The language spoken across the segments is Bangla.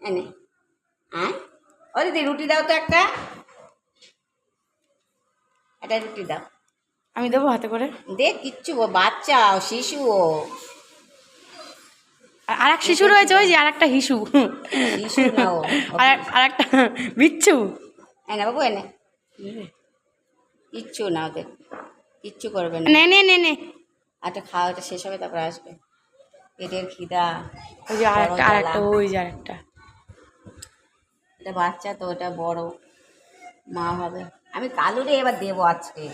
এনে। হ্যাঁ ও দিদি রুটি দাও তো একটা। একটা রুটি দাও। আমি দেবো হাতে করে? দেখ কিচ্ছু ও বাচ্চা ও শিশু। ও আর এক শিশু রয়েছে ওই যে আর একটা হিসু। শিশু না ও আর একটা বিচ্ছু। এনে বাবু এনে। কিচ্ছু না ওদের কিচ্ছু করবে না। নে নে নে নে। আচ্ছা খাওয়াটা শেষ হবে তারপরে আসবে। পেটের খিদা। ওই যে আর একটা আর একটা ওই যে আর একটা এটা বাচ্চা তো ওটা বড়। মা হবে। আমি কালুরে এবার দেবো আজকে।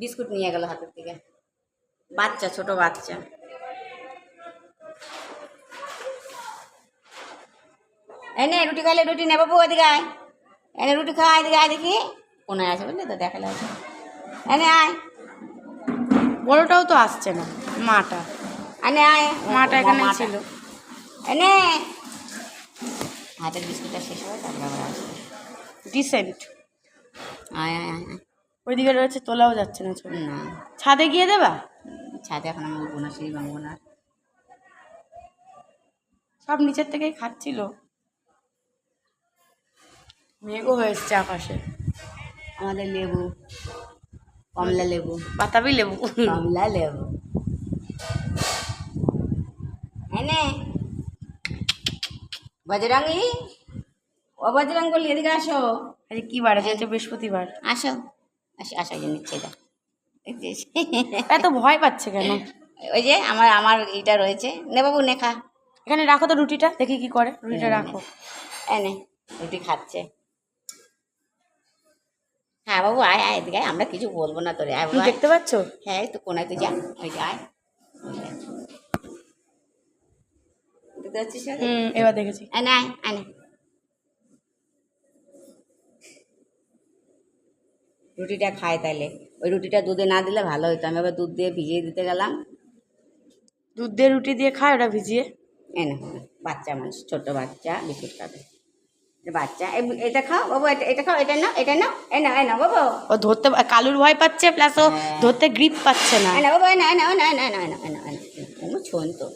বিস্কুট নিয়ে গেল হাতের থেকে বাচ্চা ছোট বাচ্চা। এনে রুটি খাইলে রুটি নে বাবু ওদিকে আয়। এনে রুটি খা এদিকে আয় দেখি। কোনায় আছে বুঝলি তো দেখালে আছে এনে আয়। বড়টাও তো আসছে না মাটা। এনে আয়। মাটা এখানে। ছিল। এনে হাতের বিস্কুটটা শেষ হবে তারপরে আবার আসবে ডিসেন্ট আয় আয়। ওইদিকে রয়েছে তোলাও যাচ্ছে না ছবি। না। ছাদে গিয়ে দেবা? ছাদে এখন আমি উঠবো না সিঁড়ি ভাঙবো না। সব নিচের থেকেই খাচ্ছিল মেঘও হয়ে এসছে আকাশে। আমাদের লেবু কমলা লেবু। বাতাবি লেবু। কমলা লেবু এনে বজরঙ্গি? ও বজরঙ্গ বলি এদিকে আসো। আরে কি বার আছে বৃহস্পতিবার। আসো। আসো আসো যে নিচ্ছে এটা এত ভয় পাচ্ছে কেন? ওই যে আমার আমার এইটা রয়েছে। নে বাবু নে খা। এখানে রাখো তো রুটিটা দেখি কি করে। রুটিটা রাখো। এনে রুটি খাচ্ছে। হ্যাঁ বাবু আয় আয় এদিকে আমরা কিছু বলব না তোরে। দেখতে পাচ্ছ? হ্যাঁ তো কোনায় তুই যা ওই যা আয়। রুটিটা খায় তাহলে ওই রুটিটা দুধে না দিলে ভালো হতো আমি আবার দুধ দিয়ে ভিজিয়ে দিতে গেলাম দুধ দিয়ে রুটি দিয়ে খায় ওটা ভিজিয়ে এনে বাচ্চা মানুষ ছোট বাচ্চা বিস্কুট খাবে বাচ্চা এটা খাও বাবু এটা খাও এটা নাও এটা নাও এ না এ না বাবু ও ধরতে কালুর ভয় পাচ্ছে প্লাস ও ধরতে গ্রিপ পাচ্ছে না না বাবু এ না এ না এ না না ছোন তো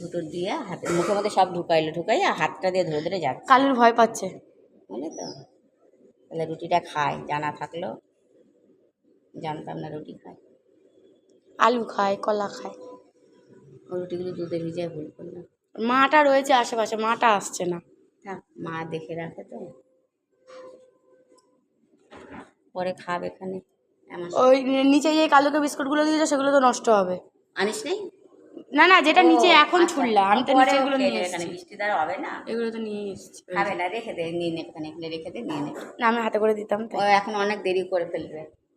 দুটো দিয়ে হাতের মুখের মধ্যে সব ঢুকাইলো ঢুকাইয়া হাতটা দিয়ে ধরে ধরে যাচ্ছে। কালুর ভয় পাচ্ছে। বুঝলি তো? তাহলে রুটিটা খায় জানা থাকল। জানতাম না রুটি খায়। আলু খায় কলা খায়। রুটিগুলো দুধে ভিজে ভুল করলাম। মাটা রয়েছে আশেপাশে মাটা আসছে না। থাক মা দেখে রাখে তো। পরে খাবে এখানে। ওই নিচে যে কালুকে বিস্কুটগুলো দিয়েছে সেগুলো তো নষ্ট হবে। আনিস নেই? না না যেটা নিচে এখন আচ্ছা। ছুড়লাম আমি তো নিচে এগুলো নিয়ে এখানে এসেছি বৃষ্টি দ্বারা হবে না? এগুলো তো নিয়ে এসেছি। খাবে না রেখে দে নিয়ে নে এখানে রেখে দে নিয়ে নে। না আমি হাতে করে দিতাম তো এখন অনেক দেরি করে ফেলবে।